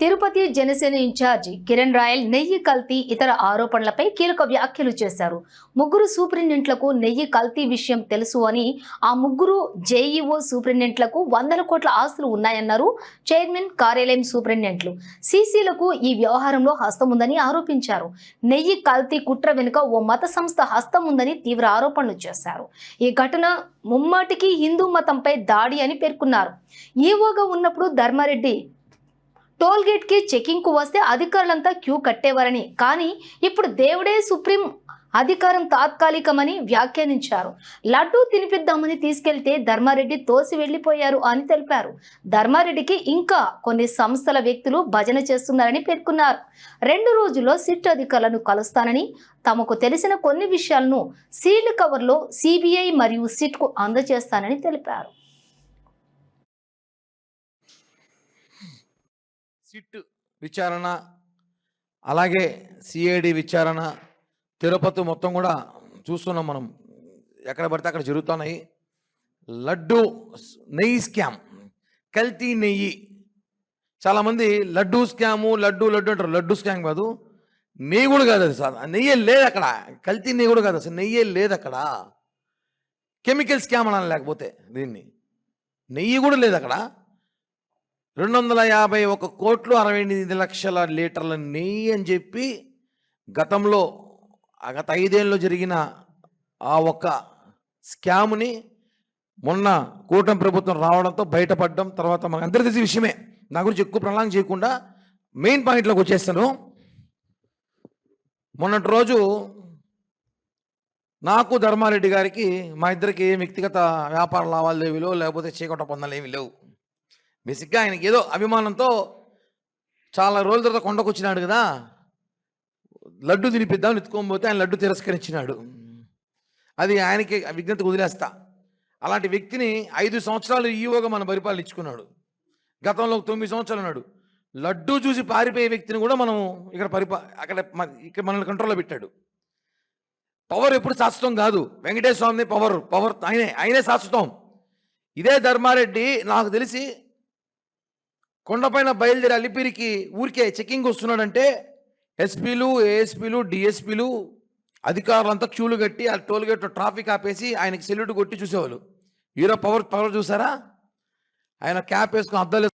Tirupati Janasena incharge Kiran Royal నెయ్యి కల్తీ ఇతర ఆరోపణలపై కీలక వ్యాఖ్యలు చేశారు. ముగ్గురు సూపరింటెండెంట్లకు నెయ్యి కల్తీ విషయం తెలుసు అని ఆ ముగ్గురు జేఈఓ సూపరింటెండెంట్లకు వందల కోట్ల ఆస్తులు ఉన్నాయన్నారు చైర్మన్ కార్యాలయం సూపరింటెండెంట్లు. సీసీలకు ఈ వ్యవహారంలో హస్తం ఉందని ఆరోపించారు. నెయ్యి కల్తీ కుట్ర వెనుక ఓ మత సంస్థ హస్తం ఉందని తీవ్ర ఆరోపణలు చేశారు. ఈ ఘటన ముమ్మాటికి హిందూ మతంపై దాడి అని పేర్కొన్నారు. ఈవోగా ఉన్నప్పుడు ధర్మారెడ్డి టోల్ గేట్కి చెకింగ్కు వస్తే అధికారులంతా క్యూ కట్టేవారని. కానీ ఇప్పుడు దేవుడే సుప్రీం అధికారం తాత్కాలికమని వ్యాఖ్యానించారు. లడ్డూ తినిపిద్దామని తీసుకెళ్తే ధర్మారెడ్డి తోసి వెళ్ళిపోయారు అని తెలిపారు. ధర్మారెడ్డికి ఇంకా కొన్ని సంస్థల వ్యక్తులు భజన చేస్తున్నారని పేర్కొన్నారు. రెండు రోజుల్లో సిట్ అధికారులను కలుస్తానని తమకు తెలిసిన కొన్ని విషయాలను సీల్డ్ కవర్లో సిబిఐ మరియు సిట్కు అందజేస్తానని తెలిపారు. సిట్ విచారణ అలాగే సిఐడి విచారణ తిరుపతి మొత్తం కూడా చూస్తున్నాం మనం. ఎక్కడ పడితే అక్కడ జరుగుతున్నాయి. లడ్డు నెయ్యి స్కామ్ కల్తీ నెయ్యి. చాలామంది లడ్డు స్కాము లడ్డు లడ్డు అంటారు. లడ్డు స్కామ్ కాదు నెయ్యి కూడా కాదు అది సార్. నెయ్యే లేదు అక్కడ. కల్తీ నెయ్యి కూడా కాదు అసలు నెయ్యే లేదు అక్కడ. కెమికల్ స్కామ్ అనాలి లేకపోతే దీన్ని. నెయ్యి కూడా లేదు అక్కడ. రెండు వందల యాభై ఒక కోట్లు అరవై ఎనిమిది లక్షల లీటర్ల నెయ్యి అని చెప్పి గతంలో గత ఐదేళ్ళలో జరిగిన ఆ ఒక్క స్కామ్ని మొన్న కూటమి ప్రభుత్వం రావడంతో బయటపడడం తర్వాత మనకు అందరికీ తెలిసి విషయమే. నా గురించి ఎక్కువ ప్రణాళిక చేయకుండా మెయిన్ పాయింట్లోకి వచ్చేస్తాను. మొన్నటి రోజు నాకు ధర్మారెడ్డి గారికి మా ఇద్దరికి వ్యక్తిగత వ్యాపార లావాదేవీలో లేకపోతే చీకట పొందాలు ఏమి లేవు. బేసిక్గా ఆయనకి ఏదో అభిమానంతో చాలా రోజుల తర్వాత కొండకు వచ్చినాడు కదా. లడ్డు తినిపిద్దాం ఎత్తుకోకపోతే ఆయన లడ్డు తిరస్కరించినాడు. అది ఆయనకి విజ్ఞత వదిలేస్తా. అలాంటి వ్యక్తిని ఐదు సంవత్సరాలు ఈవోగా మన పరిపాలించుకున్నాడు. గతంలో తొమ్మిది సంవత్సరాలు ఉన్నాడు. లడ్డు చూసి పారిపోయే వ్యక్తిని కూడా మనం ఇక్కడ పరిపా అక్కడ మన- ఇక్కడ మనల్ని కంట్రోల్లో పెట్టాడు. పవర్ ఎప్పుడు శాశ్వతం కాదు. వెంకటేశ్వర పవర్ పవర్ ఆయనే ఆయనే శాశ్వతం. ఇదే ధర్మారెడ్డి నాకు తెలిసి కొండపైన బయలుదేరి అలిపిరికి ఊరికే చెకింగ్ వస్తున్నాడంటే ఎస్పీలు ఏఎస్పీలు డిఎస్పీలు అధికారులంతా క్యూలు కట్టి ఆ టోల్ గేట్ ట్రాఫిక్ ఆపేసి ఆయనకి సెల్యూట్ కొట్టి చూసేవాళ్ళు. హీరో పవర్ పవర్ చూసారా? ఆయన క్యాప్ వేసుకుని అద్దాలు